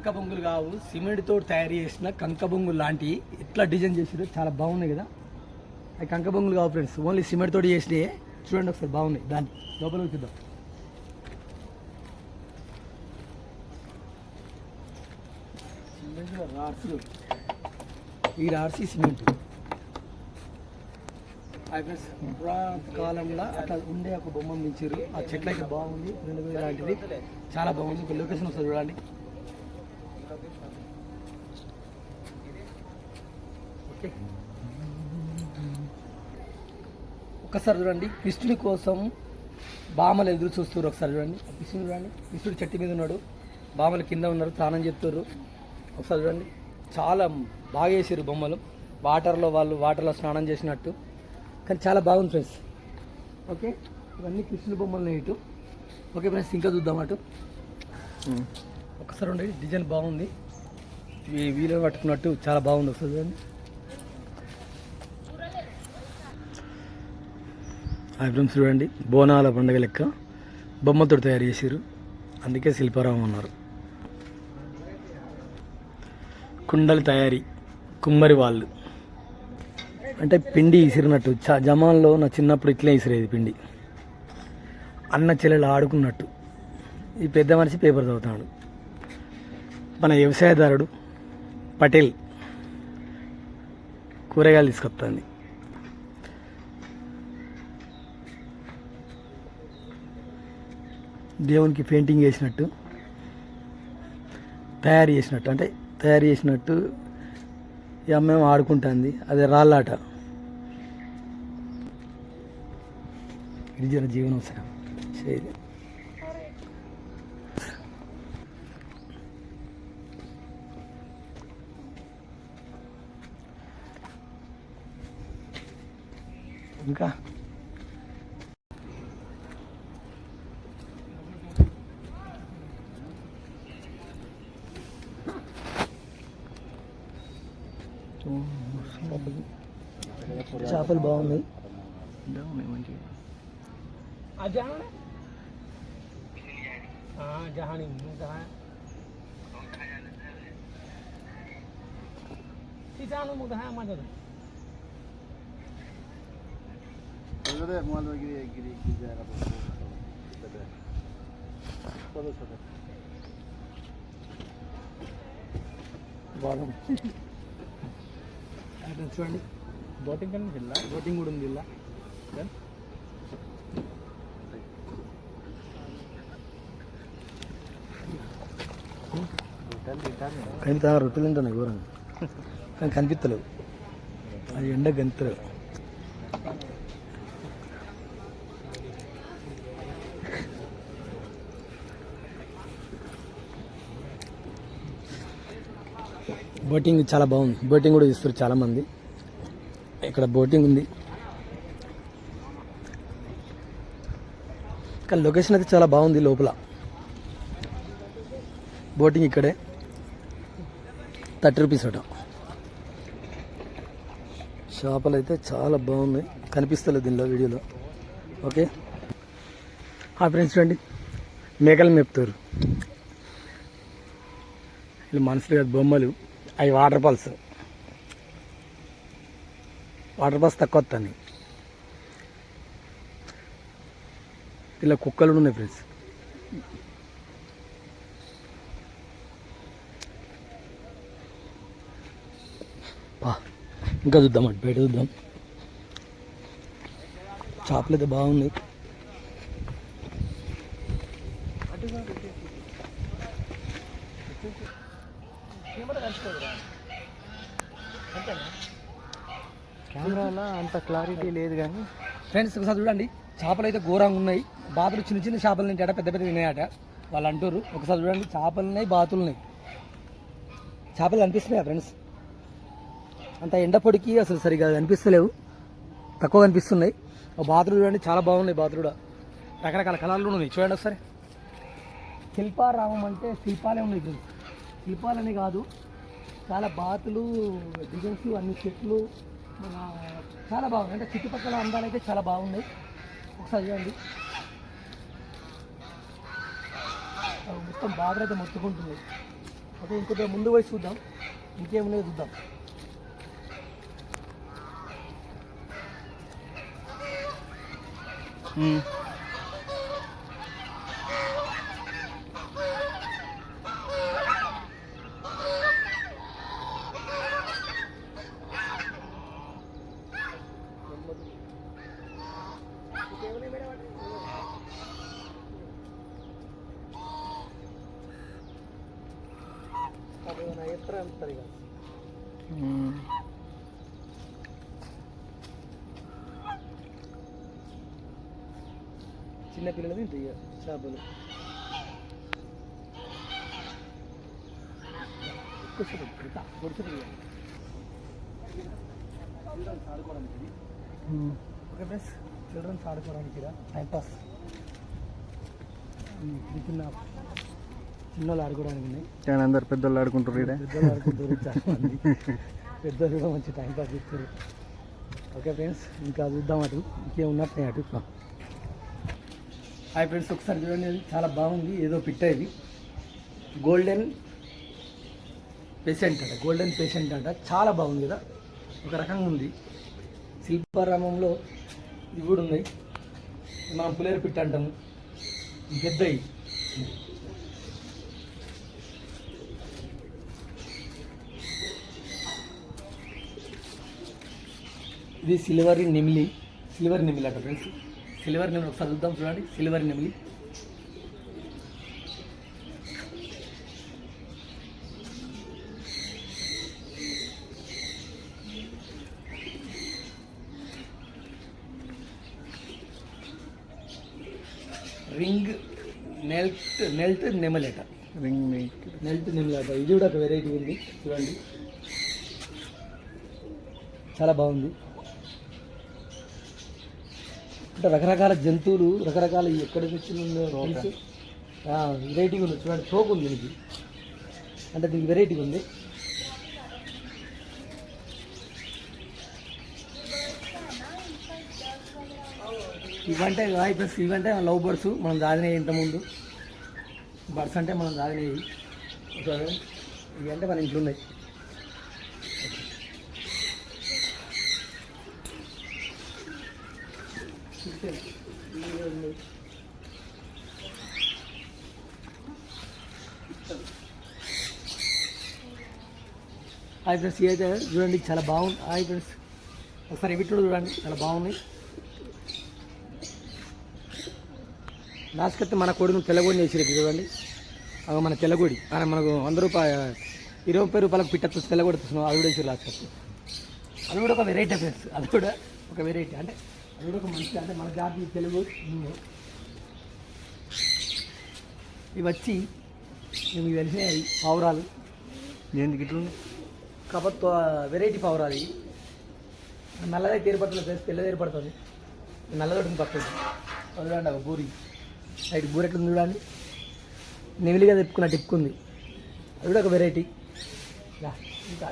కంక బొంగులు కావు. సిమెంట్ తోటి తయారు చేసిన కంక బొంగులు లాంటివి ఎట్లా డిజైన్ చేసారు చాలా బాగున్నాయి కదా. అవి కంక బొంగులు కావు ఫ్రెండ్స్. ఓన్లీ సిమెంట్ తోటి చేసినాయి. చూడండి ఒకసారి బాగున్నాయి. దాన్ని లోపల చూద్దాం. ఈ రాడ్స్ సిమెంట్. కాలంలో అట్లా ఉండే ఒక బొమ్మ మించారు ఆ చెట్లు బాగుంది. రెండు వేల లాంటిది చాలా బాగుంది. ఒక లొకేషన్ వస్తుంది చూడండి. ఒక్కసారి చూడండి కృష్ణుడి కోసం బామలు ఎదురు చూస్తారు ఒకసారి చూడండి. కృష్ణుడు చూడండి కృష్ణుడు చెట్టు మీద ఉన్నాడు. బామలు కింద ఉన్నారు స్నానం చేస్తారు ఒకసారి చూడండి చాలా బాగా వేసారు బొమ్మలు. వాటర్లో వాళ్ళు వాటర్లో స్నానం చేసినట్టు. కానీ చాలా బాగుంది ఫ్రెండ్స్. ఓకే ఇవన్నీ కృష్ణుడి బొమ్మలు ఇటు. ఓకే ఫ్రెండ్స్ ఇంకా చూద్దాం అటు. ఒకసారి ఉండండి డిజైన్ బాగుంది. వీలు పట్టుకున్నట్టు చాలా బాగుంది ఒకసారి చూడండి. హాయ్ ఫ్రెండ్స్ చూడండి. బోనాల పండుగ లెక్క బొమ్మతో తయారు చేసారు అందుకే శిల్పారామం అన్నారు. కుండలు తయారీ కుమ్మరి వాళ్ళు. అంటే పిండి ఇసిరినట్టు చ జమాన్లో నా చిన్నప్పుడు ఇట్లే ఇసిరేది పిండి. అన్న చెల్లెలు ఆడుకున్నట్టు. ఈ పెద్ద మనిషి పేపర్ చదువుతాడు. మన వ్యవసాయదారుడు పటేల్ కూరగాయలు తీసుకొస్తుంది. దేవునికి పెయింటింగ్ వేసినట్టు తయారు చేసినట్టు అంటే తయారు చేసినట్టు ఈ అమ్మాయి ఆడుకుంటుంది. అదే రాళ్ళాట. గిరిజన జీవనోత్సవం. శైలి ఇంకా? చేపలు బాగున్నాయి జహాని తీసాను ముద్ద మాట్లాడు బాగుంది అక్కడ చూడండి బోటింగ్ కన్నా జిల్లా? బోటింగ్ కూడా ఉంది ఇలా కానీ తా రొట్టెలు తింటాను ఘోరంగా. కానీ కనిపిస్తలేవు. అది ఎండ గంతలేవు బోటింగ్ చాలా బాగుంది. బోటింగ్ కూడా ఇస్తారు చాలామంది. ఇక్కడ బోటింగ్ ఉంది. కానీ లొకేషన్ అయితే చాలా బాగుంది లోపల. బోటింగ్ ఇక్కడే. థర్టీ రూపీస్ అట. చేపలు అయితే చాలా బాగున్నాయి. కనిపిస్తలేదు దీనిలో వీడియోలో. ఓకే? ఆ ఫ్రెండ్స్ చూడండి. మేకలు మెప్తారు. వీళ్ళు మనుషులు కాదు బొమ్మలు. అవి వాటర్ ఫాల్స్. వాటర్ బాస్ తక్కువ వస్తాయి ఇలా కుక్కలు కూడా ఉన్నాయి ఫ్రెండ్స్. ఇంకా చూద్దాం అటు బయట చూద్దాం. చేపలు అయితే బాగున్నాయి కెమెరాలో అంత క్లారిటీ లేదు కానీ. ఫ్రెండ్స్ ఒకసారి చూడండి. చేపలు అయితే ఘోరంగా ఉన్నాయి. బాతులు చిన్న చిన్న చేపలు తింటాట పెద్ద పెద్ద తినేయట. వాళ్ళు అంటారు ఒకసారి చూడండి చేపలు ఉన్నాయి బాతులు ఉన్నాయి చేపలు కనిపిస్తున్నాయా ఫ్రెండ్స్? అంత ఎండ పొడికి అసలు సరిగా కనిపిస్తలేవు తక్కువ కనిపిస్తున్నాయి ఆ బాతులు చూడండి చాలా బాగున్నాయి బాతులు కూడా. రకరకాల కలర్లు ఉన్నాయి. చూడండి ఒకసారి. శిల్పారామం అంటే శిల్పాలే ఉన్నాయి ఫ్రెండ్స్. శిల్పాలనే కాదు చాలా బాతులు డిజైన్స్ అన్ని చెట్లు చాలా బాగున్నాయి. అంటే చుట్టుపక్కల అందాలు అయితే చాలా బాగున్నాయి. ఒకసారి చూడండి. మొత్తం బాగా అయితే మొత్తుకుంటుంది. అదే ఇంకొక ముందు పోయి చూద్దాం. ఇంకేమున్నాయో చూద్దాం. ఎత్ತರ అంటారు ఇక. చిన్న పిల్లలు తింటాయి ఇక చేపలు. ఆడుకోవడానికి. ఓకే ప్లస్ చిల్డ్రన్స్ ఆడుకోవడానికి టైం పాస్. ఇది చిన్న చిన్నోళ్ళు ఆడుకోవడానికి ఉన్నాయి. కానీ అందరు పెద్దోళ్ళు ఆడుకుంటారు పెద్దోళ్ళు ఆడుకుంటారు చాలా మంది పెద్దోళ్ళు కూడా మంచి టైం పాస్ చేస్తారు. ఓకే ఫ్రెండ్స్ ఇంకా చూద్దాం అటు. ఇంకేమున్నట్టు అటు. హాయ్ ఫ్రెండ్స్ ఒకసారి చూడండి. అది చాలా బాగుంది. ఏదో పిట్ట ఇది. గోల్డెన్ పేషెంట్ అంట. గోల్డెన్ పేషెంట్ అంట. చాలా బాగుంది కదా. ఒక రకంగా ఉంది. శిల్పారామంలో ఇది కూడా ఉన్నాయి మనం పులేరు పిట్ట అంటాము. పెద్దవి ఇది సిల్వర్ నెమిలి సిల్వర్ నెమిలి అట ఫ్రెండ్స్. సిల్వర్ నెమిలి ఒకసారి చూద్దాం చూడండి. సిల్వర్ నెమిలి. రింగ్ నెల్ట్ నెల్ట్ నెమలి అట. రింగ్ నెల్ట్. నెమలి అట. ఇది కూడా ఒక వెరైటీ ఉంది. చూడండి. చాలా బాగుంది. అంటే రకరకాల జంతువులు రకరకాల ఎక్కడ నుంచి ఉందో తెలుసు వెరైటీగా ఉంది. చూడండి చోకు ఉంది దీనికి. అంటే దీనికి వెరైటీగా ఉంది. ఇవంటే హాయ్ ప్లస్ ఇవంటే లవ్ బర్డ్స్ మనం దాగినాయి ఇంతకుముందు. బర్డ్స్ అంటే మనం దాగినాయి ఇవి అంటే మన ఇంట్లో ఉన్నాయి. హాయ్ ఫ్రెండ్స్ అయితే చూడండి చాలా బాగుంది. హాయ్ ఫ్రెండ్స్ ఒకసారి ఇవి కూడా చూడండి చాలా బాగున్నాయి లాస్ట్కి మన కొడుకుని తెల్లగొడి చేసేది చూడండి. అవి మన తెల్లగొడి. మన మనకు వంద రూపాయ ఇరవై ముప్పై రూపాయలకు పిట్టచ్చు తెల్లగొడి తీసుకున్నాం అది కూడా వేసారు లాస్ట్కి. అది కూడా ఒక వెరైటీ ఫ్రెండ్స్ అది కూడా ఒక వెరైటీ అంటే అది ఒక మంచి అంటే మన జాతి తెలుగు. ఇవి వచ్చి మీకు తెలిసిన పావురాలు. ఏంది ఇట్లా కాబట్టి వెరైటీ పావురాలు ఇవి. నల్లదైతే ఏర్పడుతుంది ఫ్రెండ్స్ తెల్లది ఏర్పడుతుంది నల్లదొడికి పక్కది చూడండి ఒక బూరి. సైడ్ బూరి ఎట్లా చూడండి. నెమిలిగా తిప్పుకున్న టిప్పుకుంది అది కూడా ఒక వెరైటీ. ఇంకా.